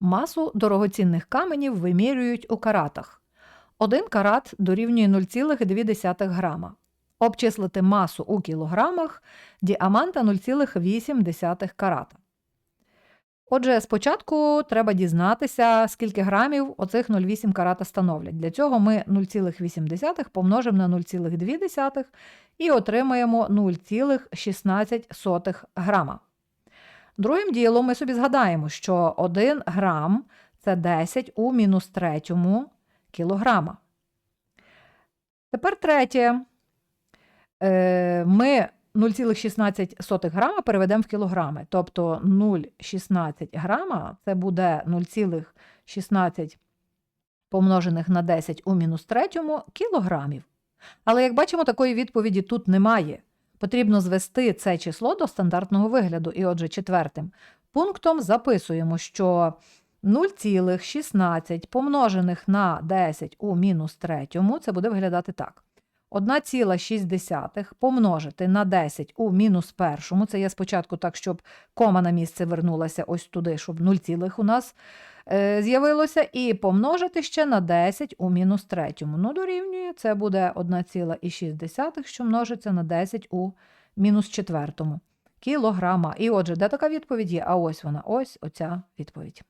Масу дорогоцінних каменів вимірюють у каратах. Один карат дорівнює 0,2 грама. Обчислити масу у кілограмах діаманта 0,8 карата. Отже, спочатку треба дізнатися, скільки грамів оцих 0,8 карата становлять. Для цього ми 0,8 помножимо на 0,2 і отримаємо 0,16 грама. Другим ділом ми собі згадаємо, що 1 грам це 10 у мінус третьому кілограма. Тепер третє. Е, Ми 0,16 грама переведемо в кілограми. Тобто 0,16 грама це буде 0,16 помножених на 10 у мінус третьому кілограмів. Але як бачимо, такої відповіді тут немає. Потрібно звести це число до стандартного вигляду. І отже, четвертим пунктом записуємо, що 0,16 помножених на 10 у мінус третьому, це буде виглядати так. 1,6 помножити на 10 у мінус першому, це я спочатку так, щоб кома на місце вернулася ось туди, щоб 0 цілих у нас е, з'явилося, і помножити ще на 10 у мінус третьому. Ну, дорівнює, це буде 1,6, що множиться на 10 у мінус четвертому кілограма. І отже, де така відповідь є? А ось вона, ось оця відповідь.